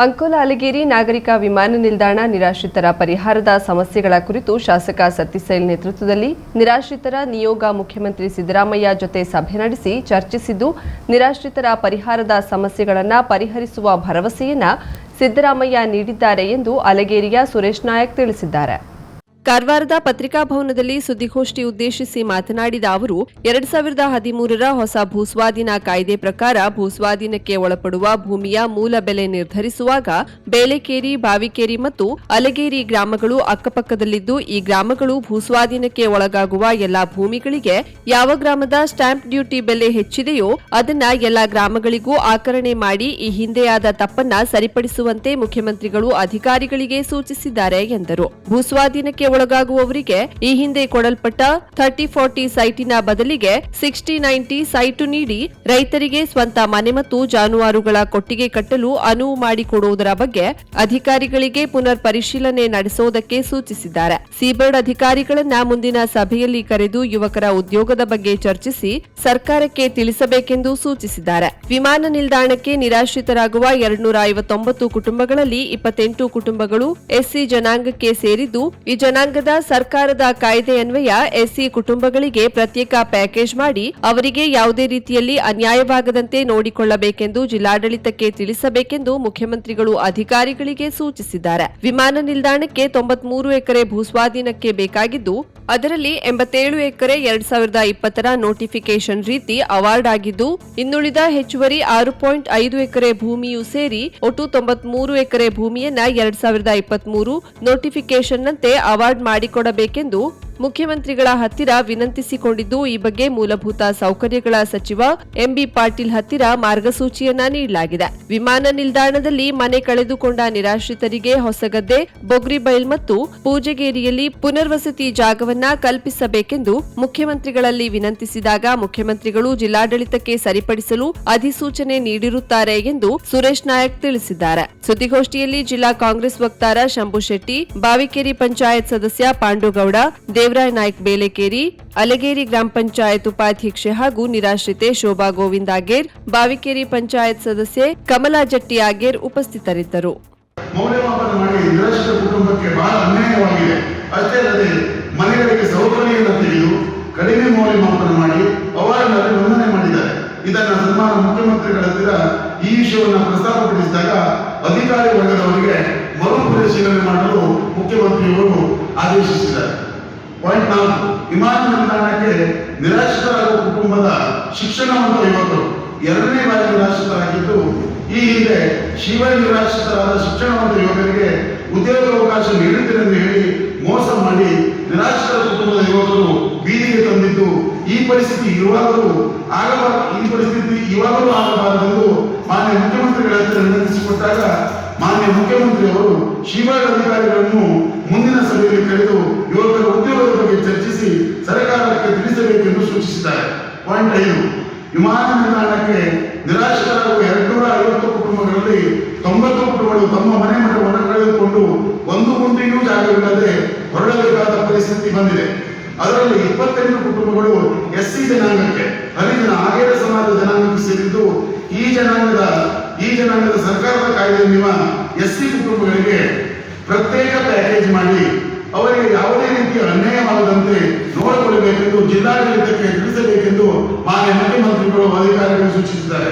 ಅಂಕೋಲ, ಅಲಗೇರಿ ನಾಗರಿಕ ವಿಮಾನ ನಿಲ್ದಾಣ ನಿರಾಶ್ರಿತರ ಪರಿಹಾರದ ಸಮಸ್ಯೆಗಳ ಕುರಿತು ಶಾಸಕ ಸತ್ಯಸೈಲ್ ನೇತೃತ್ವದಲ್ಲಿ ನಿರಾಶ್ರಿತರ ನಿಯೋಗ ಮುಖ್ಯಮಂತ್ರಿ ಸಿದ್ದರಾಮಯ್ಯ ಜೊತೆ ಸಭೆ ನಡೆಸಿ ಚರ್ಚಿಸಿದ್ದು, ನಿರಾಶ್ರಿತರ ಪರಿಹಾರದ ಸಮಸ್ಯೆಗಳನ್ನು ಪರಿಹರಿಸುವ ಭರವಸೆಯನ್ನು ಸಿದ್ದರಾಮಯ್ಯ ನೀಡಿದ್ದಾರೆ ಎಂದು ಅಲಗೇರಿಯ ಸುರೇಶ್ ನಾಯಕ್ ತಿಳಿಸಿದ್ದಾರೆ. ಕಾರವಾರದ ಪತ್ರಿಕಾ ಭವನದಲ್ಲಿ ಸುದ್ದಿಗೋಷ್ಠಿ ಉದ್ದೇಶಿಸಿ ಮಾತನಾಡಿದ ಅವರು, ಎರಡ್ ಸಾವಿರದ ಹದಿಮೂರರ ಹೊಸ ಭೂಸ್ವಾಧೀನ ಕಾಯ್ದೆ ಪ್ರಕಾರ ಭೂಸ್ವಾಧೀನಕ್ಕೆ ಒಳಪಡುವ ಭೂಮಿಯ ಮೂಲ ಬೆಲೆ ನಿರ್ಧರಿಸುವಾಗ ಬೇಲೆಕೇರಿ ಬಾವಿಕೇರಿ ಮತ್ತು ಅಲಗೇರಿ ಗ್ರಾಮಗಳು ಅಕ್ಕಪಕ್ಕದಲ್ಲಿದ್ದು, ಈ ಗ್ರಾಮಗಳು ಭೂಸ್ವಾಧೀನಕ್ಕೆ ಒಳಗಾಗುವ ಎಲ್ಲಾ ಭೂಮಿಗಳಿಗೆ ಯಾವ ಗ್ರಾಮದ ಸ್ಟಾಂಪ್ ಡ್ಯೂಟಿ ಬೆಲೆ ಹೆಚ್ಚಿದೆಯೋ ಅದನ್ನ ಎಲ್ಲಾ ಗ್ರಾಮಗಳಿಗೂ ಆಕರಣೆ ಮಾಡಿ ಈ ಹಿಂದೆಯಾದ ತಪ್ಪನ್ನ ಸರಿಪಡಿಸುವಂತೆ ಮುಖ್ಯಮಂತ್ರಿಗಳು ಅಧಿಕಾರಿಗಳಿಗೆ ಸೂಚಿಸಿದ್ದಾರೆ ಎಂದರು. ಭೂಸ್ವಾಧೀನಕ್ಕೆ ಒಳಗಾಗುವವರಿಗೆ ಈ ಹಿಂದೆ ಕೊಡಲ್ಪಟ್ಟ ಥರ್ಟಿ ಫಾರ್ಟಿ ಸೈಟಿನ ಬದಲಿಗೆ ಸಿಕ್ಸ್ಟಿ ನೈಂಟಿ ಸೈಟು ನೀಡಿ ರೈತರಿಗೆ ಸ್ವಂತ ಮನೆ ಮತ್ತು ಜಾನುವಾರುಗಳ ಕೊಟ್ಟಿಗೆ ಕಟ್ಟಲು ಅನುವು ಮಾಡಿಕೊಡುವುದರ ಬಗ್ಗೆ ಅಧಿಕಾರಿಗಳಿಗೆ ಪುನರ್ ಪರಿಶೀಲನೆ ನಡೆಸುವುದಕ್ಕೆ ಸೂಚಿಸಿದ್ದಾರೆ. ಸಿಬರ್ಡ್ ಅಧಿಕಾರಿಗಳನ್ನ ಮುಂದಿನ ಸಭೆಯಲ್ಲಿ ಕರೆದು ಯುವಕರ ಉದ್ಯೋಗದ ಬಗ್ಗೆ ಚರ್ಚಿಸಿ ಸರ್ಕಾರಕ್ಕೆ ತಿಳಿಸಬೇಕೆಂದು ಸೂಚಿಸಿದ್ದಾರೆ. ವಿಮಾನ ನಿಲ್ದಾಣಕ್ಕೆ ನಿರಾಶ್ರಿತರಾಗುವ ಎರಡ್ನೂರ ಐವತ್ತೊಂಬತ್ತು ಕುಟುಂಬಗಳಲ್ಲಿ ಇಪ್ಪತ್ತೆಂಟು ಕುಟುಂಬಗಳು ಎಸ್ಸಿ ಜನಾಂಗಕ್ಕೆ ಸೇರಿದ್ದು, ಈ ಜನಾಂಗದ ಸರ್ಕಾರದ ಕಾಯ್ದೆಯನ್ವಯ ಎಸ್ಸಿ ಕುಟುಂಬಗಳಿಗೆ ಪ್ರತ್ಯೇಕ ಪ್ಯಾಕೇಜ್ ಮಾಡಿ ಅವರಿಗೆ ಯಾವುದೇ ರೀತಿಯಲ್ಲಿ ಅನ್ಯಾಯವಾಗದಂತೆ ನೋಡಿಕೊಳ್ಳಬೇಕೆಂದು ಜಿಲ್ಲಾಡಳಿತಕ್ಕೆ ತಿಳಿಸಬೇಕೆಂದು ಮುಖ್ಯಮಂತ್ರಿಗಳು ಅಧಿಕಾರಿಗಳಿಗೆ ಸೂಚಿಸಿದ್ದಾರೆ. ವಿಮಾನ ನಿಲ್ದಾಣಕ್ಕೆ ತೊಂಬತ್ಮೂರು ಎಕರೆ ಭೂಸ್ವಾಧೀನಕ್ಕೆ ಬೇಕಾಗಿದ್ದು ಅದರಲ್ಲಿ ಎಂಬತ್ತೇಳು ಎಕರೆ ಎರಡ್ ಸಾವಿರದ ಇಪ್ಪತ್ತರ ನೋಟಿಫಿಕೇಶನ್ ರೀತಿ ಅವಾರ್ಡ್ ಆಗಿದ್ದು, ಇನ್ನುಳಿದ ಹೆಚ್ಚುವರಿ ಆರು ಪಾಯಿಂಟ್ ಐದು ಎಕರೆ ಭೂಮಿಯೂ ಸೇರಿ ಒಟ್ಟು ತೊಂಬತ್ಮೂರು ಎಕರೆ ಭೂಮಿಯನ್ನ ಎರಡ್ ಸಾವಿರದ ಇಪ್ಪತ್ಮೂರು ನೋಟಿಫಿಕೇಶನ್ನಂತೆ ಅವಾರ್ಡ್ ಮಾಡಿಕೊಡಬೇಕೆಂದು ಮುಖ್ಯಮಂತ್ರಿಗಳ ಹತ್ತಿರ ವಿನಂತಿಸಿಕೊಂಡಿದ್ದು, ಈ ಬಗ್ಗೆ ಮೂಲಭೂತ ಸೌಕರ್ಯಗಳ ಸಚಿವ ಎಂಬಿ ಪಾಟೀಲ್ ಹತ್ತಿರ ಮಾರ್ಗಸೂಚಿಯನ್ನ ನೀಡಲಾಗಿದೆ. ವಿಮಾನ ನಿಲ್ದಾಣದಲ್ಲಿ ಮನೆ ಕಳೆದುಕೊಂಡ ನಿರಾಶ್ರಿತರಿಗೆ ಹೊಸಗದ್ದೆ ಬೊಗ್ರಿಬೈಲ್ ಮತ್ತು ಪೂಜೆಗೇರಿಯಲ್ಲಿ ಪುನರ್ವಸತಿ ಜಾಗವನ್ನ ಕಲ್ಪಿಸಬೇಕೆಂದು ಮುಖ್ಯಮಂತ್ರಿಗಳಲ್ಲಿ ವಿನಂತಿಸಿದಾಗ ಮುಖ್ಯಮಂತ್ರಿಗಳು ಜಿಲ್ಲಾಡಳಿತಕ್ಕೆ ಸರಿಪಡಿಸಲು ಅಧಿಸೂಚನೆ ನೀಡಿರುತ್ತಾರೆ ಎಂದು ಸುರೇಶ್ ನಾಯಕ್ ತಿಳಿಸಿದ್ದಾರೆ. ಸುದ್ದಿಗೋಷ್ಠಿಯಲ್ಲಿ ಜಿಲ್ಲಾ ಕಾಂಗ್ರೆಸ್ ವಕ್ತಾರ ಶಂಭು ಶೆಟ್ಟಿ ಬಾವಿಕೇರಿ ಪಂಚಾಯತ್ ಸದಸ್ಯ ಪಾಂಡುಗೌಡ ದೇವರಾಯ್ ನಾಯ್ಕ್ ಬೇಲೆಕೇರಿ, ಅಲಗೇರಿ ಗ್ರಾಮ ಪಂಚಾಯತ್ ಉಪಾಧ್ಯಕ್ಷೆ ಹಾಗೂ ನಿರಾಶ್ರಿತೆ ಶೋಭಾ ಗೋವಿಂದ್ ಆಗೇರ್ ಬಾವಿಕೇರಿ ಪಂಚಾಯತ್ ಸದಸ್ಯೆ ಕಮಲಾ ಜಟ್ಟಿ ಆಗೇರ್ ಉಪಸ್ಥಿತರಿದ್ದರು. ಮನೆಗಳಿಗೆ ಸೌಕರ್ಯವನ್ನು ತೆಗೆದು ಕಡಿಮೆ ಮೌಲ್ಯಮಾಪನ ಮಾಡಿ ಅವರನ್ನು ನೋಂದಣಿ ಮಾಡಿದ್ದಾರೆ. ಇದನ್ನ ಸನ್ಮಾನ ಮುಖ್ಯಮಂತ್ರಿಗಳ ಹತ್ತಿರ ಈ ವಿಷಯವನ್ನು ಪ್ರಸ್ತಾಪಪಡಿಸಿದಾಗ ಅಧಿಕಾರಿ ವರ್ಗದವರಿಗೆ ಮರುಪರಿಶೀಲನೆ ಮಾಡಲು ಮುಖ್ಯಮಂತ್ರಿಯವರು ಆದೇಶಿಸಿದ್ದಾರೆ. ಪಾಯಿಂಟ್ ನಾಲ್ಕು. ವಿಮಾನ ನಿಲ್ದಾಣಕ್ಕೆ ನಿರಾಶ್ರಿತರಾಗುವ ಕುಟುಂಬದ ಶಿಕ್ಷಣವಂತ ಯುವಕರು ಎರಡನೇ ಬಾರಿ ನಿರಾಶ್ರಿತರಾಗಿದ್ದು, ಈ ಹಿಂದೆ ಶಿವ ನಿರಾಶ್ರಿತರಾದ ಶಿಕ್ಷಣವಂತ ಯುವಕರಿಗೆ ಉದ್ಯೋಗಾವಕಾಶ ನೀಡುತ್ತೇನೆಂದು ಹೇಳಿ ಮೋಸ ಮಾಡಿ ನಿರಾಶ್ರಿತರ ಕುಟುಂಬದ ಯುವಕರು ಬೀದಿಗೆ ತಂದಿದ್ದು, ಈ ಪರಿಸ್ಥಿತಿ ಇರುವಾಗಲೂ ಆಗಬಾರ, ಈ ಪರಿಸ್ಥಿತಿ ಇವಾಗಲೂ ಆಗಬಾರದೆಂದು ಮಾನ್ಯ ಮುಖ್ಯಮಂತ್ರಿಗಳ ಹತ್ತಿರ ವಿನಂತಿಸಿಕೊಟ್ಟಾಗ ಮಾನ್ಯ ಮುಖ್ಯಮಂತ್ರಿಯವರು ಶಿವಾಡ್ ಅಧಿಕಾರಿಗಳನ್ನು ಮುಂದಿನ ಸಭೆಯಲ್ಲಿ ಕರೆದು ಯುವಕರ ಉದ್ಯೋಗದ ಬಗ್ಗೆ ಚರ್ಚಿಸಿ ಸರ್ಕಾರಕ್ಕೆ ತಿಳಿಸಬೇಕೆಂದು ಸೂಚಿಸಿದ್ದಾರೆ. ಪಾಯಿಂಟ್ ಐದು. ವಿಮಾನ ನಿಲ್ದಾಣಕ್ಕೆ ನಿರಾಶ್ರಿತರಾಗುವ ಎರಡ್ನೂರ ಐವತ್ತು ಕುಟುಂಬಗಳಲ್ಲಿ ತೊಂಬತ್ತು ಕುಟುಂಬಗಳು ತಮ್ಮ ಮನೆ ಮಠವನ್ನು ಕಳೆದುಕೊಂಡು ಒಂದು ಗುಂಡಿಗೂ ಜಾಗವಿಲ್ಲದೆ ಹೊರಡಬೇಕಾದ ಪರಿಸ್ಥಿತಿ ಬಂದಿದೆ. ಅದರಲ್ಲಿ ಇಪ್ಪತ್ತೆಂಟು ಕುಟುಂಬಗಳು ಎಸ್ಸಿ ಜನಾಂಗಕ್ಕೆ, ಹರಿಜನ ಆಗೇರ ಸಮಾಜದ ಜನಾಂಗಕ್ಕೆ ಸೇರಿದ್ದು ಈ ಜನಾಂಗದ ಈ ಜನಾಂಗದ ಸರ್ಕಾರದ ಕಾಯ್ದೆಯನ್ನುವ ಎಸ್ ಸಿ ಕುಟುಂಬಗಳಿಗೆ ಪ್ರತ್ಯೇಕ ಪ್ಯಾಕೇಜ್ ಮಾಡಿ ಅವರಿಗೆ ಯಾವುದೇ ರೀತಿಯ ಅನ್ಯಾಯವಾಗದಂತೆ ನೋಡಿಕೊಳ್ಳಬೇಕೆಂದು ಜಿಲ್ಲಾಡಳಿತಕ್ಕೆ ತಿಳಿಸಬೇಕೆಂದು ಮಾನ್ಯ ಮುಖ್ಯಮಂತ್ರಿಗಳು ಅಧಿಕಾರಿಗಳು ಸೂಚಿಸಿದ್ದಾರೆ.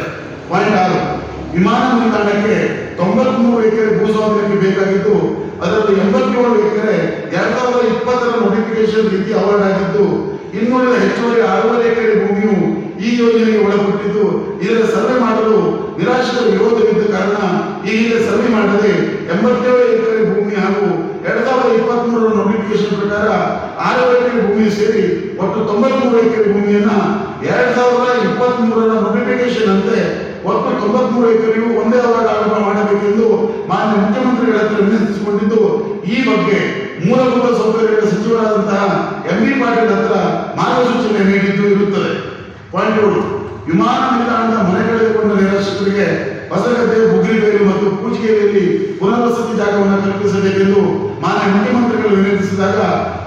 ಪಾಯಿಂಟ್ ಆರು, ವಿಮಾನ ನಿಲ್ದಾಣಕ್ಕೆ ತೊಂಬತ್ಮೂರು ಎಕರೆ ಭೂಸ್ವಾಮ್ಯಕ್ಕೆ ಬೇಕಾಗಿದ್ದು, ಅದರಲ್ಲಿ ಎಂಬತ್ತೇಳು ಎಕರೆ ಎರಡ್ ಸಾವಿರದ ಇಪ್ಪತ್ತರ ನೋಟಿಫಿಕೇಶನ್ ರೀತಿ ಅವಾರ್ಡ್ ಆಗಿದ್ದು, ಇನ್ನುಳಿದ ಹೆಚ್ಚುವರಿ ಅರವತ್ತು ಎಕರೆ ಭೂಮಿಯು ಈ ಯೋಜನೆಗೆ ಒಳಪಟ್ಟಿದ್ದು, ಇದರ ಸರ್ವೆ ಮಾಡಲು ನಿರಾಶ್ರಿತ ವಿರೋಧವಿದ್ದ ಕಾರಣ ಈ ಹಿಂದೆ ಸರ್ವೆ ಮಾಡದೆ ಎಂಬತ್ತೇಳು ಎಕರೆ ಭೂಮಿ ಹಾಗೂ ಎರಡ್ ಸಾವಿರದ ಇಪ್ಪತ್ತ್ ಮೂರರ ನೋಟಿಫಿಕೇಶನ್ ಪ್ರಕಾರ ಆರು ಎಕರೆ ಭೂಮಿ ಸೇರಿ ಒಟ್ಟು ತೊಂಬತ್ಮೂರು ಎಕರೆ ಭೂಮಿಯನ್ನ ಎರಡ್ ಸಾವಿರದ ಇಪ್ಪತ್ತ್ ಮೂರರ ನೋಟಿಫಿಕೇಶನ್ ಅಂತೆ ಒಟ್ಟು ತೊಂಬತ್ಮೂರು ಎಕರೆಗೂ ಒಂದೇ ಅವರ ಆರಂಭ ಮಾಡಬೇಕೆಂದು ಮಾನ್ಯ ಮುಖ್ಯಮಂತ್ರಿಗಳ ಹತ್ರ ವಿನಂತಿಸಿಕೊಂಡಿದ್ದು, ಈ ಬಗ್ಗೆ ಮೂಲಭೂತ ಸೌಕರ್ಯಗಳ ಸಚಿವರಾದಂತಹ ಎಂ ಬಿ ಪಾಟೀಲ್ ಹತ್ರ ಮಾರ್ಗಸೂಚನೆ ನೀಡಿದ್ದು ಇರುತ್ತದೆ. ಪಾಯಿಂಟ್ ಏಳು. ವಿಮಾನ ನಿಲ್ದಾಣದ ಮನೆ ಬಸಗದ್ದೆ ಬುಗ್ರಿಬೇರು ಮತ್ತು ಪೂಜಿಗೆರೆಯಲ್ಲಿ ಪುನರ್ವಸತಿ ಜಾಗವನ್ನು ಕಲ್ಪಿಸಬೇಕೆಂದು ಮಾನ್ಯ ಮುಖ್ಯಮಂತ್ರಿಗಳು ವಿನಂತಿಸಿದಾಗ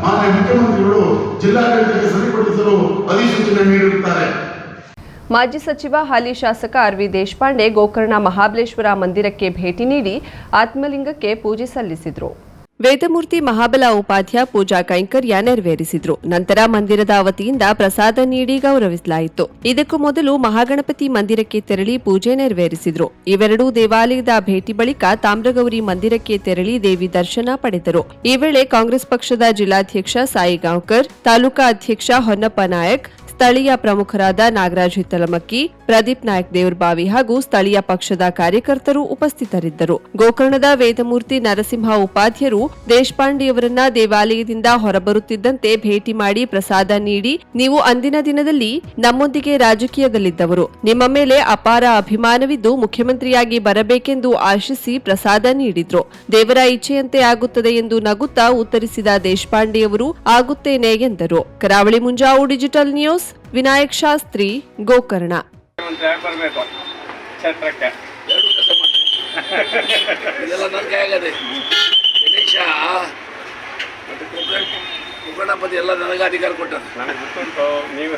ಮಾನ್ಯ ಮುಖ್ಯಮಂತ್ರಿಗಳು ಜಿಲ್ಲಾಡಳಿತಕ್ಕೆ ಸರಿಪಡಿಸಲು ಅಧಿಸೂಚನೆ ನೀಡಿರುತ್ತಾರೆ. ಮಾಜಿ ಸಚಿವ, ಹಾಲಿ ಶಾಸಕ ಆರ್ ವಿ ದೇಶಪಾಂಡೆ ಗೋಕರ್ಣ ಮಹಾಬಲೇಶ್ವರ ಮಂದಿರಕ್ಕೆ ಭೇಟಿ ನೀಡಿ ಆತ್ಮಲಿಂಗಕ್ಕೆ ಪೂಜೆ ಸಲ್ಲಿಸಿದರು. ವೇದಮೂರ್ತಿ ಮಹಾಬಲ ಉಪಾಧ್ಯ ಪೂಜಾ ಕೈಂಕರ್ಯ ನೆರವೇರಿಸಿದ್ರು. ನಂತರ ಮಂದಿರದ ವತಿಯಿಂದ ಪ್ರಸಾದ ನೀಡಿ ಗೌರವಿಸಲಾಯಿತು. ಇದಕ್ಕೂ ಮೊದಲು ಮಹಾಗಣಪತಿ ಮಂದಿರಕ್ಕೆ ತೆರಳಿ ಪೂಜೆ ನೆರವೇರಿಸಿದ್ರು. ಇವೆರಡೂ ದೇವಾಲಯದ ಭೇಟಿ ಬಳಿಕ ತಾಮ್ರಗೌರಿ ಮಂದಿರಕ್ಕೆ ತೆರಳಿ ದೇವಿ ದರ್ಶನ ಪಡೆದರು. ಈ ವೇಳೆ ಕಾಂಗ್ರೆಸ್ ಪಕ್ಷದ ಜಿಲ್ಲಾಧ್ಯಕ್ಷ ಸಾಯಿ ಗಾಂವ್ಕರ್ ತಾಲೂಕಾ ಅಧ್ಯಕ್ಷ ಹೊನ್ನಪ್ಪ ನಾಯಕ್ ಸ್ಥಳೀಯ ಪ್ರಮುಖರಾದ ನಾಗರಾಜ್ ಹಿತ್ತಲಮಕ್ಕಿ, ಪ್ರದೀಪ್ ನಾಯಕ್ ದೇವ್ರಬಾವಿ ಹಾಗೂ ಸ್ಥಳೀಯ ಪಕ್ಷದ ಕಾರ್ಯಕರ್ತರು ಉಪಸ್ಥಿತರಿದ್ದರು. ಗೋಕರ್ಣದ ವೇದಮೂರ್ತಿ ನರಸಿಂಹ ಉಪಾಧ್ಯರು ದೇಶಪಾಂಡೆಯವರನ್ನ ದೇವಾಲಯದಿಂದ ಹೊರಬರುತ್ತಿದ್ದಂತೆ ಭೇಟಿ ಮಾಡಿ ಪ್ರಸಾದ ನೀಡಿ, ನೀವು ಅಂದಿನ ದಿನದಲ್ಲಿ ನಮ್ಮೊಂದಿಗೆ ರಾಜಕೀಯದಲ್ಲಿದ್ದವರು. ನಿಮ್ಮ ಮೇಲೆ ಅಪಾರ ಅಭಿಮಾನವಿದ್ದು ಮುಖ್ಯಮಂತ್ರಿಯಾಗಿ ಬರಬೇಕೆಂದು ಆಶಿಸಿ ಪ್ರಸಾದ ನೀಡಿದ್ರು. ದೇವರ ಇಚ್ಛೆಯಂತೆ ಆಗುತ್ತದೆ ಎಂದು ನಗುತ್ತಾ ಉತ್ತರಿಸಿದ ದೇಶಪಾಂಡೆಯವರು, ಆಗುತ್ತೇನೆ ಎಂದರು. Karavali Munjavu digital news Vinayak Shastri Gokarna. ಕುಕಣಪತಿ ಎಲ್ಲ ನನಗೆ ಅಧಿಕಾರ ಕೊಟ್ಟರು. ನನಗೆ ಗೊತ್ತುಂಟು ನೀವು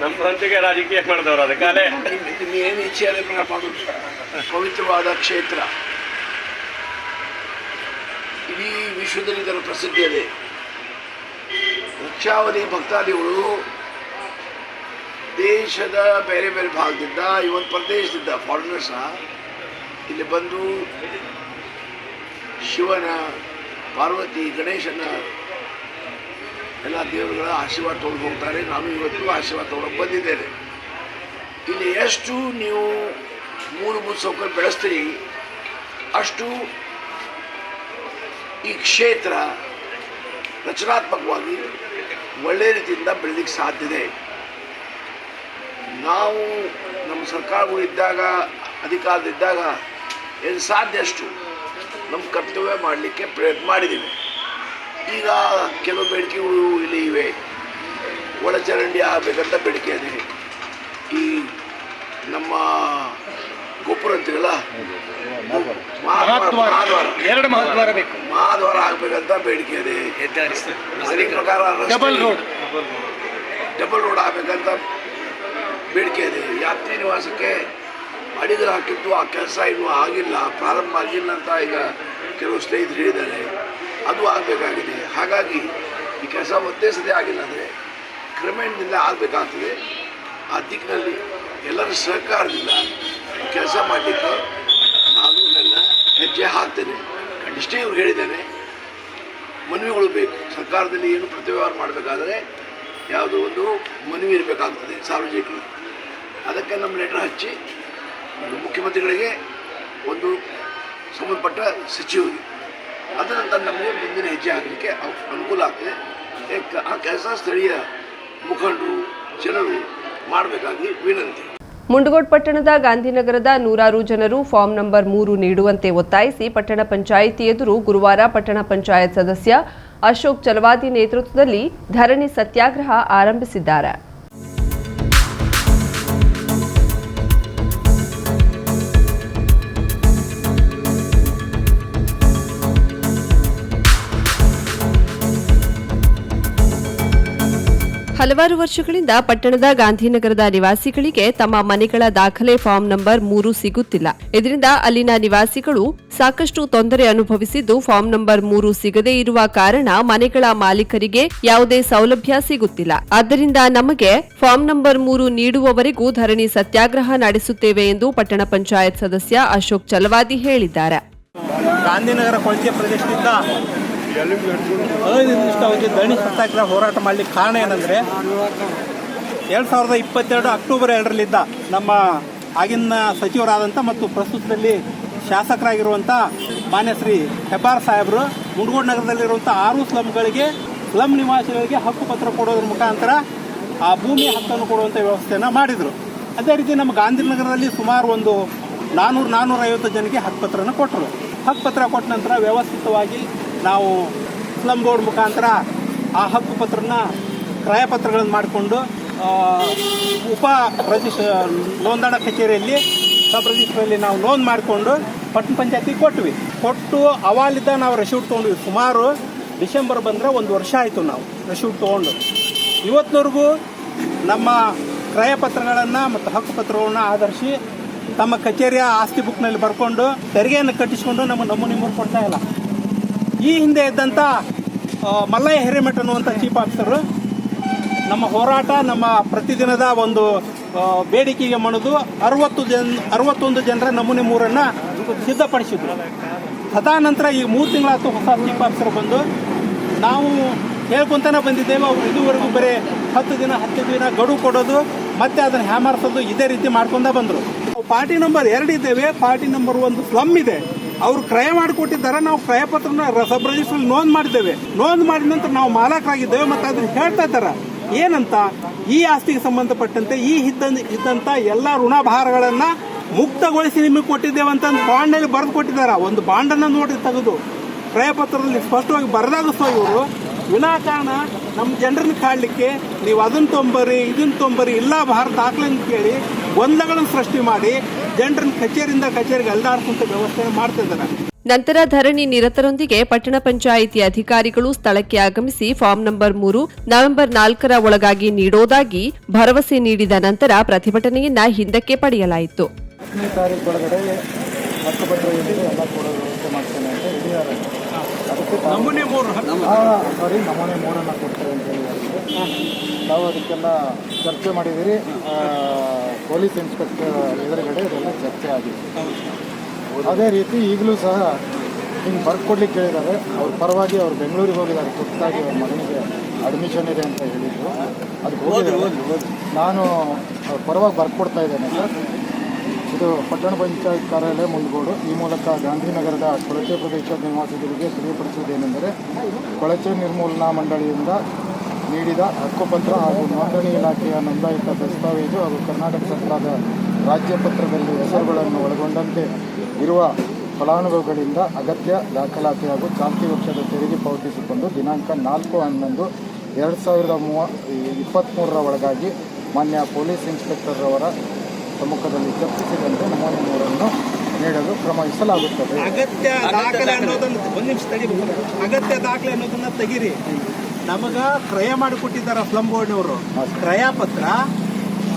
ನಮ್ಮೊಂದಿಗೆ ರಾಜಕೀಯ ಮಾಡಿದವರು ಅದಕ್ಕಾಲೆ ನಿಮ್ಮ ನಿಮ್ಮ ಏನು ಇಚ್ಛೆ ಮಾಡೋದು ಪವಿತ್ರವಾದ ಕ್ಷೇತ್ರ. ಇಡೀ ವಿಶ್ವದಲ್ಲಿ ಇದರ ಪ್ರಸಿದ್ಧಿ ಇದೆ ಲಕ್ಷಾವಧಿ ಭಕ್ತಾದಿಗಳು ದೇಶದ ಬೇರೆ ಬೇರೆ ಭಾಗದಿಂದ ಇವನ್ ಪ್ರದೇಶದಿಂದ ಫಾರಿನರ್ಸ್ನ ಇಲ್ಲಿ ಬಂದು ಶಿವನ, ಪಾರ್ವತಿ, ಗಣೇಶನ ಎಲ್ಲ ದೇವರುಗಳ ಆಶೀರ್ವಾದ ತೊಗೊಂಡು ಹೋಗ್ತಾರೆ. ನಾನು ಇವತ್ತು ಆಶೀರ್ವಾದ ತೊಗೊಂಡು ಬಂದಿದ್ದೇನೆ. ಇಲ್ಲಿ ಎಷ್ಟು ನೀವು ಮೂರು ಸೌಕರ್ಯ ಬೆಳೆಸ್ತೀರಿ, ಅಷ್ಟು ಈ ಕ್ಷೇತ್ರ ರಚನಾತ್ಮಕವಾಗಿ ಒಳ್ಳೆಯ ರೀತಿಯಿಂದ ಸಾಧ್ಯ ಸಾಧ್ಯತೆ ನಾವು ನಮ್ಮ ಸರ್ಕಾರಗಳು ಇದ್ದಾಗ ಅಧಿಕಾರದಿದ್ದಾಗ ಏನು ಸಾಧ್ಯ ಅಷ್ಟು? ನಮ್ಮ ಕರ್ತವ್ಯ ಮಾಡಲಿಕ್ಕೆ ಪ್ರಯತ್ನ ಮಾಡಿದ್ದೀವಿ. ಈಗ ಕೆಲವು ಬೇಡಿಕೆಗಳು ಇಲ್ಲಿ ಇವೆ. ಒಳಚರಂಡಿ ಆಗಬೇಕಂತ ಬೇಡಿಕೆ ಇದೆ. ಈ ನಮ್ಮ ಗೋಪುರ ಅಂತೀವಲ್ಲ ಮಹಾದ್ವಾರ. ಆಗ್ಬೇಕಂತ ಬೇಡಿಕೆ ಇದೆ. ಅದೇ ಪ್ರಕಾರ ಡಬಲ್ ರೋಡ್. ಡಬಲ್ ರೋಡ್ ಆಗಬೇಕಂತ ಬೇಡಿಕೆ ಇದೆ ಯಾತ್ರಿ ನಿವಾಸಕ್ಕೆ ಅಡಿಗರು ಹಾಕಿದ್ದು ಆ ಕೆಲಸ ಇನ್ನೂ ಆಗಿಲ್ಲ, ಪ್ರಾರಂಭ ಆಗಿಲ್ಲ ಅಂತ ಈಗ ಕೆಲವು ಸ್ನೇಹಿತರು ಹೇಳಿದ್ದಾರೆ. ಅದು ಆಗಬೇಕಾಗಿದೆ. ಹಾಗಾಗಿ ಈ ಕೆಲಸ ಒಂದೇ ಸತಿ ಆಗಿಲ್ಲ ಅಂದರೆ ಕ್ರಮೇಣದಿಂದ ಆಗಬೇಕಾಗ್ತದೆ. ಆ ದಿಕ್ಕಿನಲ್ಲಿ ಎಲ್ಲರ ಸಹಕಾರದಿಂದ ಕೆಲಸ ಮಾಡಲಿಕ್ಕೆ ನಾನು ನನ್ನ ಹೆಜ್ಜೆ ಹಾಕ್ತೇನೆ. ಇಷ್ಟೇ ಇವ್ರು ಹೇಳಿದ್ದೇನೆ ಮನವಿಗಳು ಬೇಕು. ಸರ್ಕಾರದಲ್ಲಿ ಏನು ಪ್ರತಿವ್ಯವಹಾರ ಮಾಡಬೇಕಾದ್ರೆ ಯಾವುದೋ ಒಂದು ಮನವಿ ಇರಬೇಕಾಗ್ತದೆ ಸಾರ್ವಜನಿಕರು ಅದಕ್ಕೆ ನಮ್ಮ ಲೆಟರ್ ಹಚ್ಚಿ ಮುಖ್ಯಮಂತ್ರಿಗಳಿಗೆ ಒಂದು ಸಂಬಂಧಪಟ್ಟ ಸಚಿವರಿಗೆ ಅದರ ನಂತರ ನಮಗೆ ಮುಂದಿನ ಹೆಜ್ಜೆ ಹಾಕಲಿಕ್ಕೆ ಅನುಕೂಲ ಆಗ್ತದೆ. ಆ ಕೆಲಸ ಸ್ಥಳೀಯ ಮುಖಂಡರು, ಜನರು ಮಾಡಬೇಕಾಗಿ ವಿನಂತಿ. ಮುಂಡಗೋಡ್ ಪಟ್ಟಣದ ಗಾಂಧಿನಗರದ ನೂರಾರು ಜನರು ಫಾರ್ಮ್ ನಂಬರ್ ಮೂರು ನೀಡುವಂತೆ ಒತ್ತಾಯಿಸಿ ಪಟ್ಟಣ ಪಂಚಾಯಿತಿ ಎದುರು ಗುರುವಾರ ಪಟ್ಟಣ ಪಂಚಾಯತ್ ಸದಸ್ಯ ಅಶೋಕ್ ಚಲವಾದಿ ನೇತೃತ್ವದಲ್ಲಿ ಧರಣಿ ಸತ್ಯಾಗ್ರಹ ಆರಂಭಿಸಿದ್ದಾರೆ. ಹಲವಾರು ವರ್ಷಗಳಿಂದ ಪಟ್ಟಣದ ಗಾಂಧಿನಗರದ ನಿವಾಸಿಗಳಿಗೆ ತಮ್ಮ ಮನೆಗಳ ದಾಖಲೆ ಫಾರ್ಮ್ ನಂಬರ್ ಮೂರು ಸಿಗುತ್ತಿಲ್ಲ. ಇದರಿಂದ ಅಲ್ಲಿನ ನಿವಾಸಿಗಳು ಸಾಕಷ್ಟು ತೊಂದರೆ ಅನುಭವಿಸಿದ್ದು ಫಾರ್ಮ್ ನಂಬರ್ ಮೂರು ಸಿಗದೇ ಇರುವ ಕಾರಣ ಮನೆಗಳ ಮಾಲೀಕರಿಗೆ ಯಾವುದೇ ಸೌಲಭ್ಯ ಸಿಗುತ್ತಿಲ್ಲ. ಆದ್ದರಿಂದ ನಮಗೆ ಫಾರ್ಮ್ ನಂಬರ್ ಮೂರು ನೀಡುವವರೆಗೂ ಧರಣಿ ಸತ್ಯಾಗ್ರಹ ನಡೆಸುತ್ತೇವೆ ಎಂದು ಪಟ್ಟಣ ಪಂಚಾಯತ್ ಸದಸ್ಯ ಅಶೋಕ್ ಚಲವಾದಿ ಹೇಳಿದ್ದಾರೆ. ಗಾಂಧಿನಗರ ಕೊಳಚೆ ಪ್ರದೇಶದಿಂದ ಅನಿರ್ದಿಷ್ಟ ಅವಧಿ ಧರಣಿ ಸತ್ಯಾಗ್ರಹ ಹೋರಾಟ ಮಾಡಲಿಕ್ಕೆ ಕಾರಣ ಏನಂದರೆ, ಎರಡು ಸಾವಿರದ ಇಪ್ಪತ್ತೆರಡು ಅಕ್ಟೋಬರ್ ಎರಡರಲ್ಲಿದ್ದ ನಮ್ಮ ಆಗಿನ ಸಚಿವರಾದಂಥ ಮತ್ತು ಪ್ರಸ್ತುತದಲ್ಲಿ ಶಾಸಕರಾಗಿರುವಂಥ ಮಾನ್ಯ ಶ್ರೀ ಹೆಬ್ಬಾರ್ ಸಾಹೇಬರು ಮುಂಡಗೋಡ್ ನಗರದಲ್ಲಿರುವಂಥ ಆರು ಸ್ಲಮ್ಗಳಿಗೆ ಸ್ಲಮ್ ನಿವಾಸಿಗಳಿಗೆ ಹಕ್ಕುಪತ್ರ ಕೊಡೋದ್ರ ಮುಖಾಂತರ ಆ ಭೂಮಿ ಹಕ್ಕನ್ನು ಕೊಡುವಂಥ ವ್ಯವಸ್ಥೆಯನ್ನು ಮಾಡಿದರು. ಅದೇ ರೀತಿ ನಮ್ಮ ಗಾಂಧಿನಗರದಲ್ಲಿ ಸುಮಾರು ಒಂದು ನಾನ್ನೂರು ನಾನ್ನೂರೈವತ್ತು ಜನಕ್ಕೆ ಹಕ್ಕುಪತ್ರನ ಕೊಟ್ಟರು ಹಕ್ಕುಪತ್ರ ಕೊಟ್ಟ ನಂತರ ವ್ಯವಸ್ಥಿತವಾಗಿ ನಾವು ಫ್ಲಮ್ ಬೋರ್ಡ್ ಮುಖಾಂತರ ಆ ಹಕ್ಕುಪತ್ರನ ಕ್ರಯಪತ್ರಗಳನ್ನು ಮಾಡಿಕೊಂಡು ಉಪ ರಜಿಸ್ ನೋಂದಣ ಕಚೇರಿಯಲ್ಲಿ ಸಬ್ ರಿಜಿಸ್ಟ್ರಲ್ಲಿ ನಾವು ನೋಂದು ಮಾಡಿಕೊಂಡು ಪಟ್ಟಣ ಪಂಚಾಯತಿಗೆ ಕೊಟ್ವಿ. ಕೊಟ್ಟು ಅವಾಲಿದ್ದ ನಾವು ರಶೂಟ್ ತೊಗೊಂಡ್ವಿ. ಸುಮಾರು ಡಿಸೆಂಬರ್ ಬಂದರೆ ಒಂದು ವರ್ಷ ಆಯಿತು ನಾವು ರಶೂಟ್ ತೊಗೊಂಡು. ಇವತ್ತಿನವರೆಗೂ ನಮ್ಮ ಕ್ರಯ ಪತ್ರಗಳನ್ನು ಮತ್ತು ಹಕ್ಕು ಪತ್ರಗಳನ್ನು ಆಧರಿಸಿ ತಮ್ಮ ಕಚೇರಿಯ ಆಸ್ತಿ ಬುಕ್ನಲ್ಲಿ ಬರ್ಕೊಂಡು ತೆರಿಗೆಯನ್ನು ಕಟ್ಟಿಸಿಕೊಂಡು ನಮ್ಮ ನಮೂನೆ ಮೂರು ಕೊಡ್ತಾ ಇಲ್ಲ. ಈ ಹಿಂದೆ ಇದ್ದಂಥ ಮಲ್ಲಯ್ಯ ಹಿರೇಮಠ ಅನ್ನುವಂಥ ಚೀಫ್ ಆಫೀಸರು ನಮ್ಮ ಹೋರಾಟ, ನಮ್ಮ ಪ್ರತಿದಿನದ ಒಂದು ಬೇಡಿಕೆಗೆ ಮಣಿದು ಅರವತ್ತು ಜನ, ಅರವತ್ತೊಂದು ಜನರ ನಮೂನೆ ಮೂರನ್ನು ಸಿದ್ಧಪಡಿಸಿದ್ರು. ತದಾನಂತರ ಈ ಮೂರು ತಿಂಗಳಾಯ್ತು ಹೊಸ ಚೀಫ್ ಆಫೀಸರ್ ಬಂದು, ನಾವು ಹೇಳ್ಕೊಂತಾನೆ ಬಂದಿದ್ದೇವೆ, ಅವ್ರು ಇದುವರೆಗೂ ಬರೀ ಹತ್ತು ದಿನ ಹತ್ತು ದಿನ ಗಡು ಕೊಡೋದು, ಮತ್ತೆ ಅದನ್ನು ಹ್ಯಾಮರ್ಸೋದು ಇದೇ ರೀತಿ ಮಾಡ್ಕೊಂಡ ಬಂದರು. ಪಾರ್ಟಿ ನಂಬರ್ ಎರಡು ಇದ್ದೇವೆ, ಪಾರ್ಟಿ ನಂಬರ್ ಒಂದು ಸ್ಲಮ್ ಇದೆ. ಅವರು ಕ್ರಯ ಮಾಡಿಕೊಟ್ಟಿದ್ದಾರೆ ನಾವು ಕ್ರಯ ಪತ್ರನ ಸಬ್ ರಿಜಿಸ್ಟ್ರಲ್ಲಿ ನೋಂದ್ ಮಾಡಿದ್ದೇವೆ. ನೋಂದ್ ಮಾಡಿದ ನಂತರ ನಾವು ಮಾಲಕರಾಗಿದ್ದೇವೆ ಮತ್ತು ಅದನ್ನ ಹೇಳ್ತಾ ಇದ್ದಾರೆ. ಏನಂತ? ಈ ಆಸ್ತಿಗೆ ಸಂಬಂಧಪಟ್ಟಂತೆ ಈ ಇದ್ದ ಇದ್ದಂಥ ಎಲ್ಲ ಋಣಭಾರಗಳನ್ನ ಮುಕ್ತಗೊಳಿಸಿ ನಿಮಗೆ ಕೊಟ್ಟಿದ್ದೇವೆ ಅಂತ ಬಾಂಡಲ್ಲಿ ಬರೆದು ಕೊಟ್ಟಿದ್ದಾರೆ. ಒಂದು ಬಾಂಡನ್ನು ನೋಡಿ ತೆಗೆದು ಕ್ರಯ ಪತ್ರದಲ್ಲಿ ಸ್ಪಷ್ಟವಾಗಿ ಬರೆದಾಗ ಸಹ ಇವರು, ವಿನಾಕಾರಣ ನಮ್ಮ ಜನರನ್ನ ಕಾಡಲಿಕ್ಕೆ ನೀವು ಅದನ್ನ ತೊಂಬರಿ ಇದನ್ನ ತೊಂಬರಿ, ಇಲ್ಲ ಭಾರತ ಹಾಕ್ಲಿ ಅಂತ ಕೇಳಿ ಗೊಂದಲಗಳನ್ನು ಸೃಷ್ಟಿ ಮಾಡಿ ಜನರನ್ನು ಕಚೇರಿಯಿಂದ ಕಚೇರಿಗೆ ಅಲ್ದಾಡಿಸುವಂಥ ವ್ಯವಸ್ಥೆ ಮಾಡ್ತಿದ್ದಾರೆ ನಂತರ ಧರಣಿ ನಿರತರೊಂದಿಗೆ ಪಟ್ಟಣ ಪಂಚಾಯಿತಿ ಅಧಿಕಾರಿಗಳು ಸ್ಥಳಕ್ಕೆ ಆಗಮಿಸಿ ಫಾರ್ಮ್ ನಂಬರ್ ಮೂರು ನವೆಂಬರ್ ನಾಲ್ಕರ ಒಳಗಾಗಿ ನೀಡೋದಾಗಿ ಭರವಸೆ ನೀಡಿದ ನಂತರ ಪ್ರತಿಭಟನೆಯನ್ನ ಹಿಂದಕ್ಕೆ ಪಡೆಯಲಾಯಿತು ಹತ್ತನೇ ತಾರೀಕು ಒಳಗಡೆ ಹಕ್ಕುಪತ್ರ ಏನಿದೆ ಎಲ್ಲ ಕೊಡೋ ವ್ಯವಸ್ಥೆ ಮಾಡ್ತೇನೆ ಅಂತ ಹೇಳಿದ್ದಾರೆ ಅದಕ್ಕೆ ತಾವು- ನಮೂನೆ ಮೂರು ಆ, ಸಾರಿ ನಮೂನೆ ಮೂರನ್ನು ಕೊಡ್ತಾರೆ ಅಂತ ಹೇಳಿದ್ರು. ನಾವು ಅದಕ್ಕೆಲ್ಲ ಚರ್ಚೆ ಮಾಡಿದ್ದೀರಿ. ಪೊಲೀಸ್ ಇನ್ಸ್ಪೆಕ್ಟರ್ ಎದುರುಗಡೆ ಇದೆಲ್ಲ ಚರ್ಚೆ ಆಗಿದೆ. ಅದೇ ರೀತಿ ಈಗಲೂ ಸಹ ಹಿಂಗೆ ಬರ್ಕೊಡ್ಲಿಕ್ಕೆ ಕೇಳಿದ್ದಾರೆ. ಅವ್ರ ಪರವಾಗಿ ಅವ್ರು ಬೆಂಗಳೂರಿಗೆ ಹೋಗಿದ್ದಾರೆ. ತುರ್ತಾಗಿ ಅವ್ರ ಮಗನಿಗೆ ಅಡ್ಮಿಷನ್ ಇದೆ ಅಂತ ಹೇಳಿದ್ರು. ಅದಕ್ಕೆ ಹೋಗಿದ್ದಾರೆ. ನಾನು ಅವ್ರ ಪರವಾಗಿ ಬರ್ಕೊಡ್ತಾ ಇದ್ದೇನೆ ಸರ್. ಇದು ಪಟ್ಟಣ ಪಂಚಾಯತ್ ಕಾರ್ಯಾಲಯ ಮುಂದಗೋಡು ಈ ಮೂಲಕ ಗಾಂಧಿನಗರದ ಕೊಳಚೆ ಪ್ರದೇಶದ ನಿವಾಸಿಗಳಿಗೆ ತಿಳಿಯಪಡಿಸುವುದೇನೆಂದರೆ, ಕೊಳಚೆ ನಿರ್ಮೂಲನಾ ಮಂಡಳಿಯಿಂದ ನೀಡಿದ ಹಕ್ಕುಪತ್ರ ಹಾಗೂ ನೋಂದಣಿ ಇಲಾಖೆಯ ನೋಂದಾಯಿತ ದಸ್ತಾವೇಜು ಹಾಗೂ ಕರ್ನಾಟಕ ಸರ್ಕಾರದ ರಾಜ್ಯ ಪತ್ರದಲ್ಲಿ ಹೆಸರುಗಳನ್ನು ಒಳಗೊಂಡಂತೆ ಇರುವ ಫಲಾನುಭವಿಗಳಿಂದ ಅಗತ್ಯ ದಾಖಲಾತಿ ಹಾಗೂ ಚಾಲ್ತಿ ವರ್ಷದ ತೆರಿಗೆ ಪಾವತಿಸಿಕೊಂಡು ದಿನಾಂಕ ನಾಲ್ಕು ಹನ್ನೊಂದು ಎರಡು ಸಾವಿರದ ಮೂವ ಇಪ್ಪತ್ತ್ಮೂರರ ಒಳಗಾಗಿ ಮಾನ್ಯ ಪೊಲೀಸ್ ಇನ್ಸ್ಪೆಕ್ಟರ್ ಅವರ ಸಮ್ಮುಖದಲ್ಲಿ ಚರ್ಚಿಸಿದಂತೆ ನಮೂನೆ ಮೂರನ್ನು ನೀಡಲು ಕ್ರಮ ವಹಿಸಲಾಗುತ್ತದೆ ಅಗತ್ಯ ದಾಖಲೆ ಅನ್ನೋದನ್ನ ಒಂದು ನಿಮಿಷ ತಡಿಬೇಕು ಅಗತ್ಯ ದಾಖಲೆ ಅನ್ನೋದನ್ನ ತೆಗೀರಿ. ನಮಗ ಕ್ರಯ ಮಾಡಿಕೊಟ್ಟಿದ್ದಾರೆ ಸ್ಲಮ್ ಬೋರ್ಡ್ನವರು ಕ್ರಯ ಪತ್ರ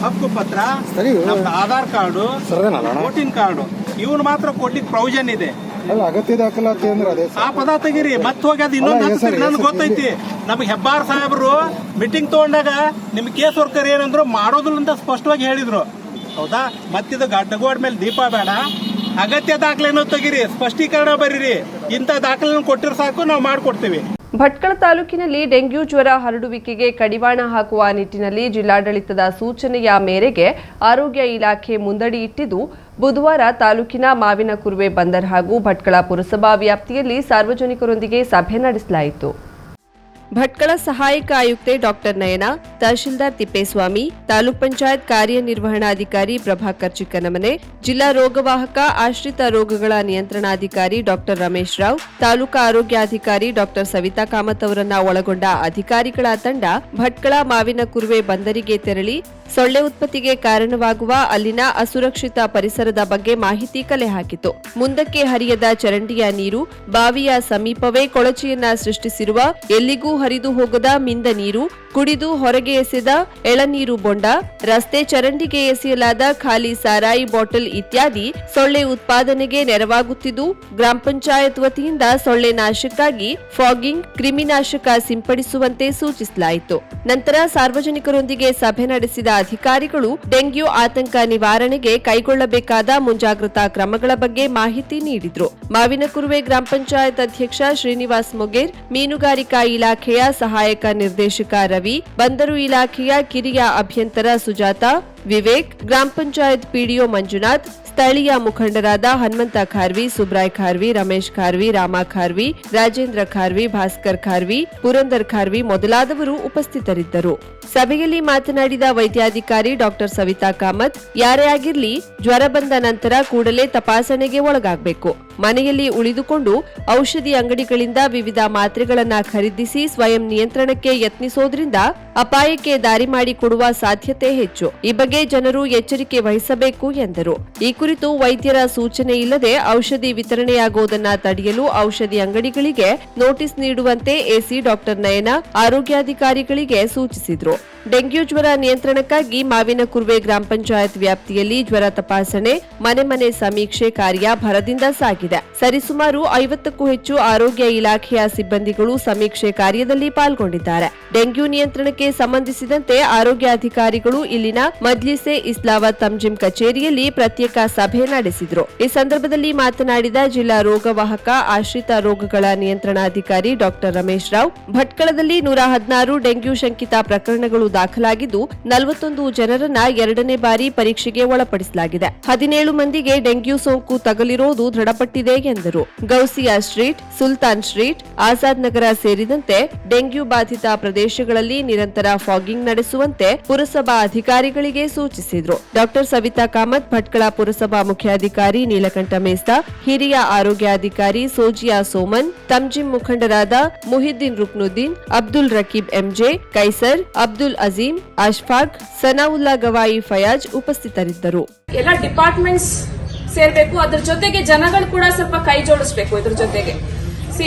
ಹಕ್ಕು ಪತ್ರ ಸರಿ. ಆಧಾರ್ ಕಾರ್ಡು? Voting card. ಇವನು ಮಾತ್ರ ಕೊಡ್ಲಿಕ್ಕೆ ಪ್ರೊವಿಷನ್ ಇದೆ. ಅಲ್ಲ ಅಗತ್ಯ ದಾಖಲಾತಿ ಅಂದ್ರೆ ಅದೇ ಆ ಪದ ತೆಗೀರಿ. ಮತ್ತೆ ಹೋಗಿ ಅದು ಇನ್ನೊಂದು ನನ್ಗೆ ಗೊತ್ತೈತಿ. ನಮ್ಗೆ ಹೆಬ್ಬಾರ್ ಸಾಹೇಬರು ಮೀಟಿಂಗ್ ತಗೊಂಡಾಗ ನಿಮ್ ಕೇಸ್ ವರ್ಕರ್ ಏನಂದ್ರು ಮಾಡೋದಿಲ್ಲ ಅಂತ ಸ್ಪಷ್ಟವಾಗಿ ಹೇಳಿದ್ರು. ಹೌದಾ? ಮತ್ತಿದು ಗಡ್ಡಗೋಡ್ ಮೇಲೆ ದೀಪ ಬೇಡ. ಅಗತ್ಯ ದಾಖಲೆನೂ ತೆಗಿರಿ, ಸ್ಪಷ್ಟೀಕರಣ ಬರೀರಿ. ಇಂಥ ದಾಖಲೆನ ಕೊಟ್ಟಿರೋ ಸಾಕು, ನಾವು ಮಾಡ್ಕೊಡ್ತೀವಿ. ಭಟ್ಕಳ ತಾಲೂಕಿನಲ್ಲಿ ಡೆಂಗ್ಯೂ ಜ್ವರ ಹರಡುವಿಕೆಗೆ ಕಡಿವಾಣ ಹಾಕುವ ನಿಟ್ಟಿನಲ್ಲಿ ಜಿಲ್ಲಾಡಳಿತದ ಸೂಚನೆಯ ಮೇರೆಗೆ ಆರೋಗ್ಯ ಇಲಾಖೆ ಮುಂದಡಿ ಇಟ್ಟಿದ್ದು, ಬುಧವಾರ ತಾಲೂಕಿನ ಮಾವಿನ ಕುರುವೆ ಬಂದರ್ ಹಾಗೂ ಭಟ್ಕಳ ಪುರಸಭಾ ವ್ಯಾಪ್ತಿಯಲ್ಲಿ ಸಾರ್ವಜನಿಕರೊಂದಿಗೆ ಸಭೆ ನಡೆಸಲಾಯಿತು. ಭಟ್ಕಳ ಸಹಾಯಕ ಆಯುಕ್ತೆ ಡಾಕ್ಟರ್ ನಯನ, ತಹಶೀಲ್ದಾರ್ ತಿಪ್ಪೇಸ್ವಾಮಿ, ತಾಲೂಕ್ ಪಂಚಾಯತ್ ಕಾರ್ಯನಿರ್ವಹಣಾಧಿಕಾರಿ ಪ್ರಭಾಕರ್ ಚಿಕ್ಕನಮನೆ, ಜಿಲ್ಲಾ ರೋಗವಾಹಕ ಆಶ್ರಿತ ರೋಗಗಳ ನಿಯಂತ್ರಣಾಧಿಕಾರಿ ಡಾಕ್ಟರ್ ರಮೇಶ್ ರಾವ್, ತಾಲೂಕಾ ಆರೋಗ್ಯಾಧಿಕಾರಿ ಡಾಕ್ಟರ್ ಸವಿತಾ ಕಾಮತ್ ಅವರನ್ನ ಒಳಗೊಂಡ ಅಧಿಕಾರಿಗಳ ತಂಡ ಭಟ್ಕಳ ಮಾವಿನ ಕುರುವೆ ಬಂದರಿಗೆ ತೆರಳಿ ಸೊಳ್ಳೆ ಉತ್ಪತ್ತಿಗೆ ಕಾರಣವಾಗುವ ಅಲ್ಲಿನ ಅಸುರಕ್ಷಿತ ಪರಿಸರದ ಬಗ್ಗೆ ಮಾಹಿತಿ ಕಲೆ ಹಾಕಿತು. ಮುಂದಕ್ಕೆ ಹರಿಯದ ಚರಂಡಿಯ ನೀರು, ಬಾವಿಯ ಸಮೀಪವೇ ಕೊಳಚೆಯನ್ನ ಸೃಷ್ಟಿಸಿರುವ, ಎಲ್ಲಿಗೂ ಹರಿದು ಹೋಗದ ಮಿಂದ ನೀರು ಕುಡಿದು ಹೊರಗೆ ಎಸೆದ ಎಳನೀರು ಬೊಂಡ, ರಸ್ತೆ ಚರಂಡಿಗೆ ಎಸೆಯಲಾದ ಖಾಲಿ ಸಾರಾಯಿ ಬಾಟಲ್ ಇತ್ಯಾದಿ ಸೊಳ್ಳೆ ಉತ್ಪಾದನೆಗೆ ನೆರವಾಗುತ್ತಿದ್ದು, ಗ್ರಾಮ ಪಂಚಾಯತ್ ವತಿಯಿಂದ ಸೊಳ್ಳೆ ನಾಶಕ್ಕಾಗಿ ಫಾಗಿಂಗ್, ಕ್ರಿಮಿನಾಶಕ ಸಿಂಪಡಿಸುವಂತೆ ಸೂಚಿಸಲಾಯಿತು. ನಂತರ ಸಾರ್ವಜನಿಕರೊಂದಿಗೆ ಸಭೆ ನಡೆಸಿದ ಅಧಿಕಾರಿಗಳು ಡೆಂಗ್ಯೂ ಆತಂಕ ನಿವಾರಣೆಗೆ ಕೈಗೊಳ್ಳಬೇಕಾದ ಮುಂಜಾಗ್ರತಾ ಕ್ರಮಗಳ ಬಗ್ಗೆ ಮಾಹಿತಿ ನೀಡಿದರು. ಮಾವಿನಕುರುವೆ ಗ್ರಾಮ ಪಂಚಾಯತ್ ಅಧ್ಯಕ್ಷ ಶ್ರೀನಿವಾಸ್ ಮೊಗೇರ್, ಮೀನುಗಾರಿಕಾ ಇಲಾಖೆಯ ಸಹಾಯಕ ನಿರ್ದೇಶಕ ರವಿ ಬಂದರು ಇಲಾಖೆಯ ಕಿರಿಯ ಅಭಿಯಂತರ ಸುಜಾತ ವಿವೇಕ್, ಗ್ರಾಮ ಪಂಚಾಯತ್ ಪಿಡಿಒ ಮಂಜುನಾಥ್, ಸ್ಥಳೀಯ ಮುಖಂಡರಾದ ಹನುಮಂತ ಖಾರ್ವಿ, ಸುಬ್ರಾಯ್ ಖಾರ್ವಿ, ರಮೇಶ್ ಖಾರ್ವಿ, ರಾಮ ಖಾರ್ವಿ, ರಾಜೇಂದ್ರ ಖಾರ್ವಿ, ಭಾಸ್ಕರ್ ಖಾರ್ವಿ, ಪುರಂದರ್ ಖಾರ್ವಿ ಮೊದಲಾದವರು ಉಪಸ್ಥಿತರಿದ್ದರು. ಸಭೆಯಲ್ಲಿ ಮಾತನಾಡಿದ ವೈದ್ಯಾಧಿಕಾರಿ ಡಾಕ್ಟರ್ ಸವಿತಾ ಕಾಮತ್, ಯಾರೇ ಆಗಿರಲಿ ಜ್ವರ ಬಂದ ನಂತರ ಕೂಡಲೇ ತಪಾಸಣೆಗೆ ಒಳಗಾಗಬೇಕು. ಮನೆಯಲ್ಲಿ ಉಳಿದುಕೊಂಡು ಔಷಧಿ ಅಂಗಡಿಗಳಿಂದ ವಿವಿಧ ಮಾತ್ರೆಗಳನ್ನು ಖರೀದಿಸಿ ಸ್ವಯಂ ನಿಯಂತ್ರಣಕ್ಕೆ ಯತ್ನಿಸೋದ್ರಿಂದ ಅಪಾಯಕ್ಕೆ ದಾರಿ ಮಾಡಿಕೊಡುವ ಸಾಧ್ಯತೆ ಹೆಚ್ಚು. ಈ ಬಗ್ಗೆ ಜನರು ಎಚ್ಚರಿಕೆ ವಹಿಸಬೇಕು ಎಂದರು. ಈ ಕುರಿತು ವೈದ್ಯರ ಸೂಚನೆ ಇಲ್ಲದೆ ಔಷಧಿ ವಿತರಣೆಯಾಗುವುದನ್ನ ತಡೆಯಲು ಔಷಧಿ ಅಂಗಡಿಗಳಿಗೆ ನೋಟಿಸ್ ನೀಡುವಂತೆ ಎಸಿ ಡಾಕ್ಟರ್ ನಯನ ಆರೋಗ್ಯಾಧಿಕಾರಿಗಳಿಗೆ ಸೂಚಿಸಿದರು. ಡೆಂಗ್ಯೂ ಜ್ವರ ನಿಯಂತ್ರಣಕ್ಕಾಗಿ ಮಾವಿನ ಕುರ್ವೆ ಗ್ರಾಮ ಪಂಚಾಯತ್ ವ್ಯಾಪ್ತಿಯಲ್ಲಿ ಜ್ವರ ತಪಾಸಣೆ, ಮನೆ ಮನೆ ಸಮೀಕ್ಷೆ ಕಾರ್ಯ ಭರದಿಂದ ಸಾಗಿದೆ. ಸರಿಸುಮಾರು ಐವತ್ತಕ್ಕೂ ಹೆಚ್ಚು ಆರೋಗ್ಯ ಇಲಾಖೆಯ ಸಿಬ್ಬಂದಿಗಳು ಸಮೀಕ್ಷೆ ಕಾರ್ಯದಲ್ಲಿ ಪಾಲ್ಗೊಂಡಿದ್ದಾರೆ. ಡೆಂಗ್ಯೂ ನಿಯಂತ್ರಣಕ್ಕೆ ಸಂಬಂಧಿಸಿದಂತೆ ಆರೋಗ್ಯಾಧಿಕಾರಿಗಳು ಇಲ್ಲಿನ ಮಜ್ಲಿಸೆ ಇಸ್ಲಾವತ್ ತಂಜಿಂ ಕಚೇರಿಯಲ್ಲಿ ಪ್ರತ್ಯೇಕ ಸಭೆ ನಡೆಸಿದರು. ಈ ಸಂದರ್ಭದಲ್ಲಿ ಮಾತನಾಡಿದ ಜಿಲ್ಲಾ ರೋಗವಾಹಕ ಆಶ್ರಿತ ರೋಗಗಳ ನಿಯಂತ್ರಣಾಧಿಕಾರಿ ಡಾಕ್ಟರ್ ರಮೇಶ್ ರಾವ್, ಭಟ್ಕಳದಲ್ಲಿ ನೂರ ಹದಿನಾರು ಡೆಂಗ್ಯೂ ಶಂಕಿತ ಪ್ರಕರಣಗಳು ದಾಖಲಾಗಿದ್ದು, ನಲವತ್ತೊಂದು ಜನರನ್ನ ಎರಡನೇ ಬಾರಿ ಪರೀಕ್ಷೆಗೆ ಒಳಪಡಿಸಲಾಗಿದೆ. ಹದಿನೇಳು ಮಂದಿಗೆ ಡೆಂಗ್ಯೂ ಸೋಂಕು ತಗಲಿರುವುದು ದೃಢಪಟ್ಟಿದೆ ಎಂದರು. ಗೌಸಿಯಾ ಸ್ಟ್ರೀಟ್, ಸುಲ್ತಾನ್ ಸ್ಟ್ರೀಟ್, ಆಜಾದ್ ನಗರ ಸೇರಿದಂತೆ ಡೆಂಗ್ಯೂ ಬಾಧಿತ ಪ್ರದೇಶಗಳಲ್ಲಿ ನಿರಂತರ ಫಾಗಿಂಗ್ ನಡೆಸುವಂತೆ ಪುರಸಭಾ ಅಧಿಕಾರಿಗಳಿಗೆ ಸೂಚಿಸಿದ್ರು. ಡಾಕ್ಟರ್ ಸವಿತಾ ಕಾಮತ್, ಭಟ್ಕಳ ಪುರಸಭಾ ಮುಖ್ಯಾಧಿಕಾರಿ ನೀಲಕಂಠ ಮೇಸ್ತಾ, ಹಿರಿಯ ಆರೋಗ್ಯಾಧಿಕಾರಿ ಸೋಜಿಯಾ ಸೋಮನ್ ತಮ್ಜಿಮ್ ಮುಖಂಡರಾದ ಮುಹಿದ್ದೀನ್ ರುಕ್ನುದ್ದೀನ್, ಅಬ್ದುಲ್ ರಕೀಬ್ ಎಂಜೆ, ಕೈಸರ್, ಅಬ್ದುಲ್ ಅಜೀಂ ಅಶ್ಫಾಕ್, ಸನಾವುಲ್ಲಾ ಗವಾಯಿ ಫಯಾಜ್ ಉಪಸ್ಥಿತರಿದ್ದರು. ಎಲ್ಲ ಡಿಪಾರ್ಟ್ಮೆಂಟ್ಸ್ ಸೇರ್ಬೇಕು. ಅದ್ರ ಜೊತೆಗೆ ಜನಗಳು ಕೂಡ ಸ್ವಲ್ಪ ಕೈ ಜೋಡಿಸ್ಬೇಕು ಇದ್ರ ಜೊತೆಗೆ. ಸಿ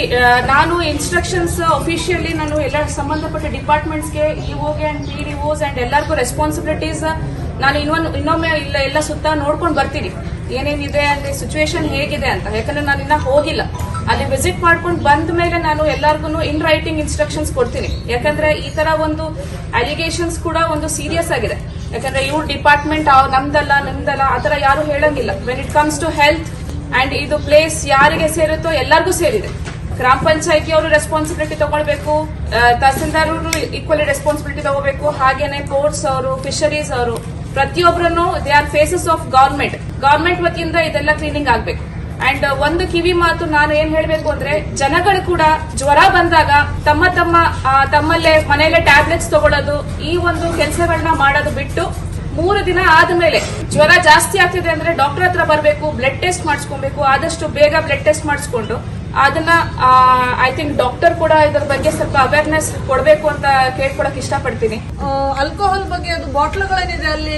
ನಾನು ಇನ್ಸ್ಟ್ರಕ್ಷನ್ಸ್ ಅಫಿಷಿಯಲಿ ನಾನು ಎಲ್ಲ ಸಂಬಂಧಪಟ್ಟ ಡಿಪಾರ್ಟ್ಮೆಂಟ್ಸ್ಗೆ ಇಒಗೆ and P D Os and ಎಲ್ಲರಿಗೂ ರೆಸ್ಪಾನ್ಸಿಬಿಲಿಟೀಸ್ ನಾನು ಇನ್ನೊಂದು, ಇನ್ನೊಮ್ಮೆ ಇಲ್ಲ ಎಲ್ಲ ಸುತ್ತ ನೋಡ್ಕೊಂಡು ಬರ್ತೀನಿ. ಏನೇನಿದೆ ಅಲ್ಲಿ ಸಿಚುವೇಶನ್ ಹೇಗಿದೆ ಅಂತ. ಯಾಕಂದ್ರೆ ನಾನು ಇನ್ನ ಹೋಗಿಲ್ಲ. ಅಲ್ಲಿ ವಿಸಿಟ್ ಮಾಡ್ಕೊಂಡು ಬಂದ ಮೇಲೆ ನಾನು ಎಲ್ಲರಿಗೂ ಇನ್ ರೈಟಿಂಗ್ ಇನ್ಸ್ಟ್ರಕ್ಷನ್ಸ್ ಕೊಡ್ತೀನಿ. ಯಾಕಂದ್ರೆ ಈ ತರ ಒಂದು ಅಲಿಗೇಷನ್ಸ್ ಕೂಡ ಒಂದು ಸೀರಿಯಸ್ ಆಗಿದೆ. ಯಾಕಂದ್ರೆ ಇವ್ರ ಡಿಪಾರ್ಟ್ಮೆಂಟ್ ನಮ್ದಲ್ಲ, ನಿಮ್ದಲ್ಲ ಆತರ ಯಾರು ಹೇಳಂಗಿಲ್ಲ. When it comes to health and ಇದು ಪ್ಲೇಸ್ ಯಾರಿಗೆ ಸೇರುತ್ತೋ ಎಲ್ಲರಿಗೂ ಸೇರಿದೆ. ಗ್ರಾಮ ಪಂಚಾಯತಿ ಅವರು ರೆಸ್ಪಾನ್ಸಿಬಿಲಿಟಿ ತಗೊಳ್ಬೇಕು ತಹಸೀಲ್ದಾರ್ ಈಕ್ವಲಿ ರೆಸ್ಪಾನ್ಸಿಬಿಲಿಟಿ ತಗೋಬೇಕು. ಹಾಗೇನೆ ಕೋರ್ಟ್ಸ್ ಅವರು ಫಿಶರೀಸ್ ಅವರು ಪ್ರತಿಯೊಬ್ಬರನ್ನು they are faces of government government ವತಿಯಿಂದ ಇದೆಲ್ಲ ಕ್ಲೀನಿಂಗ್ ಆಗ್ಬೇಕು. ಅಂಡ್ ಒಂದು ಕಿವಿ ಮಾತು ನಾನು ಏನ್ ಹೇಳಬೇಕು ಅಂದ್ರೆ, ಜನಗಳು ಕೂಡ ಜ್ವರ ಬಂದಾಗ ತಮ್ಮ ತಮ್ಮ ತಮ್ಮಲ್ಲೇ ಮನೆಯಲ್ಲೇ ಟ್ಯಾಬ್ಲೆಟ್ಸ್ ತಗೊಳ್ಳೋದು ಈ ಒಂದು ಕೆಲಸಗಳನ್ನ ಮಾಡೋದು ಬಿಟ್ಟು ಮೂರು ದಿನ ಆದ್ಮೇಲೆ ಜ್ವರ ಜಾಸ್ತಿ ಆಗ್ತಿದೆ ಅಂದ್ರೆ ಡಾಕ್ಟರ್ ಹತ್ರ ಬರಬೇಕು ಬ್ಲಡ್ ಟೆಸ್ಟ್ ಮಾಡಿಸ್ಕೊಬೇಕು, ಆದಷ್ಟು ಬೇಗ ಬ್ಲಡ್ ಟೆಸ್ಟ್ ಮಾಡಿಸ್ಕೊಂಡು ಅದನ್ನ ಐ ಥಿಂಕ್ ಡಾಕ್ಟರ್ ಕೂಡ ಇದ್ರ ಬಗ್ಗೆ ಸ್ವಲ್ಪ ಅವೇರ್ನೆಸ್ ಕೊಡಬೇಕು ಅಂತ ಕೇಳ್ಕೊಳಕ್ ಇಷ್ಟಪಡ್ತೀನಿ. ಆಲ್ಕೋಹಾಲ್ ಬಗ್ಗೆ ಅದು ಬಾಟ್ಲುಗಳೇನಿದೆ ಅಲ್ಲಿ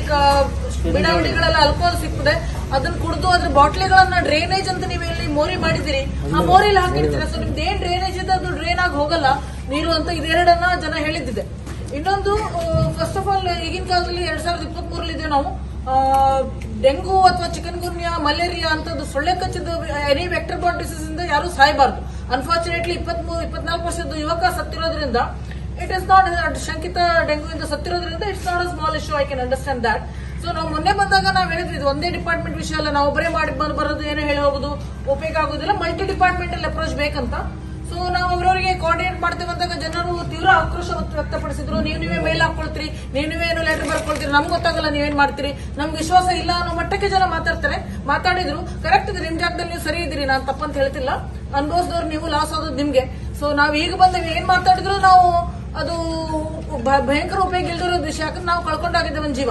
ಬಿಡಾವಣೆಗಳೆಲ್ಲ ಆಲ್ಕೋಹಾಲ್ ಸಿಗ್ತದೆ ಅದನ್ನ ಕುಡಿದು ಅದ್ರ ಬಾಟ್ಲಿಗಳನ್ನ ಡ್ರೈನೇಜ್ ಅಂತ ನೀವು ಇಲ್ಲಿ ಮೋರಿ ಮಾಡಿದಿರಿ ಆ ಮೋರಿಲಿ ಹಾಕಿರ್ತೀರ. ಸೊ ನಿಮ್ದು ಏನ್ ಡ್ರೈನೇಜ್ ಇದೆ ಅದು ಡ್ರೈನ್ ಆಗಿ ಹೋಗಲ್ಲ. ನೀರು ಅಂತ ಇದೆರಡನ್ನ ಜನ ಹೇಳಿದ್ದಿದೆ. ಇನ್ನೊಂದು ಫಸ್ಟ್ ಆಫ್ ಆಲ್ ಈಗಿನ ಕಾಲದಲ್ಲಿ ಎರಡ್ ಸಾವಿರದ ಇಪ್ಪತ್ತ್ ಮೂರಲ್ಲಿ ನಾವು ಡೆಂಗು ಅಥವಾ ಚಿಕನ್ ಗುನ್ಯಾ ಮಲೇರಿಯಾ ಅಂತದ್ದು ಸೊಳ್ಳೆ ಕಚ್ಚಿದ ಎನಿ ವೆಕ್ಟರ್ ಬಾರ್ಡ್ ಡಿಸೀಸ್ ಇಂದ ಯಾರು ಸಾಯಬಾರ್ದು. ಅನ್ಫಾರ್ಚುನೇಟ್ಲಿ ಇಪ್ಪತ್ಮೂರು, ಇಪ್ಪತ್ನಾಲ್ಕು ವರ್ಷದ ಯುವಕ ಸತ್ತಿರೋದ್ರಿಂದ ಇಟ್ ಇಸ್ ನಾಟ್ ಶಂಕಿತ ಡೆಂಗು ಇಂದ ಸತ್ತಿರೋದ್ರಿಂದ it's not a small issue I can understand that so ನಾವು ಮೊನ್ನೆ ಬಂದಾಗ ನಾವು ಹೇಳಿದ್ವಿ ಒಂದೇ ಡಿಪಾರ್ಟ್ಮೆಂಟ್ ವಿಷಯ ಅಲ್ಲ, ನಾವು ಒಬ್ಬರೇ ಮಾಡಿ ಬಂದ್ ಬರೋದು, ಏನೋ ಹೇಳಿ ಹೋಗೋದು, ಉಪಯೋಗ ಆಗೋದಿಲ್ಲ ಮಲ್ಟಿ ಡಿಪಾರ್ಟ್ಮೆಂಟಲ್ ಅಪ್ರೋಚ್ ಬೇಕಂತ. ನಾವು ಅವರವರಿಗೆ ಕೋಆರ್ಡಿನೇಟ್ ಮಾಡ್ತೇವೆ ಅಂತ ಜನರು ತೀವ್ರ ಆಕ್ರೋಶ ವ್ಯಕ್ತಪಡಿಸಿದ್ರು. ನೀವು ನೀವೇ ಮೇಲ್ ಹಾಕೊಳ್ತೀರಿ, ನೀವು ನೀವೇ ಏನು ಲೆಟರ್ ಬರ್ಕೊಳ್ತೀರಿ, ನಮ್ಗೆ ಗೊತ್ತಾಗಲ್ಲ ನೀವೇನ್ ಮಾಡ್ತೀರಿ. ನಮ್ಗೆ ವಿಶ್ವಾಸ ಇಲ್ಲ ಅನ್ನೋ ಮಟ್ಟಕ್ಕೆ ಜನ ಮಾತಾಡ್ತಾರೆ. ಮಾತಾಡಿದ್ರು ಕರೆಕ್ಟ್ ಇದೆ ನಿಮ್ ಜಾಗದಲ್ಲಿ ನೀವು ಸರಿ ಇದ್ದೀರಿ, ನಾನು ತಪ್ಪಂತ ಹೇಳ್ತಿಲ್ಲ. ಅನುಭವಿಸಿದವ್ರು ನೀವು ಲಾಸ್ ಆಗೋದು ನಿಮ್ಗೆ. ಸೊ ನಾವು ಈಗ ಬಂದ ಏನ್ ಮಾತಾಡಿದ್ರು ನಾವು ಅದು ಭಯಂಕರ ಉಪಯೋಗ ಇಲ್ದಿರೋ ವಿಷಯ. ಯಾಕಂದ್ರೆ ನಾವು ಕಳ್ಕೊಂಡಾಗಿದ್ದೇವೆ ಒಂದು ಜೀವ.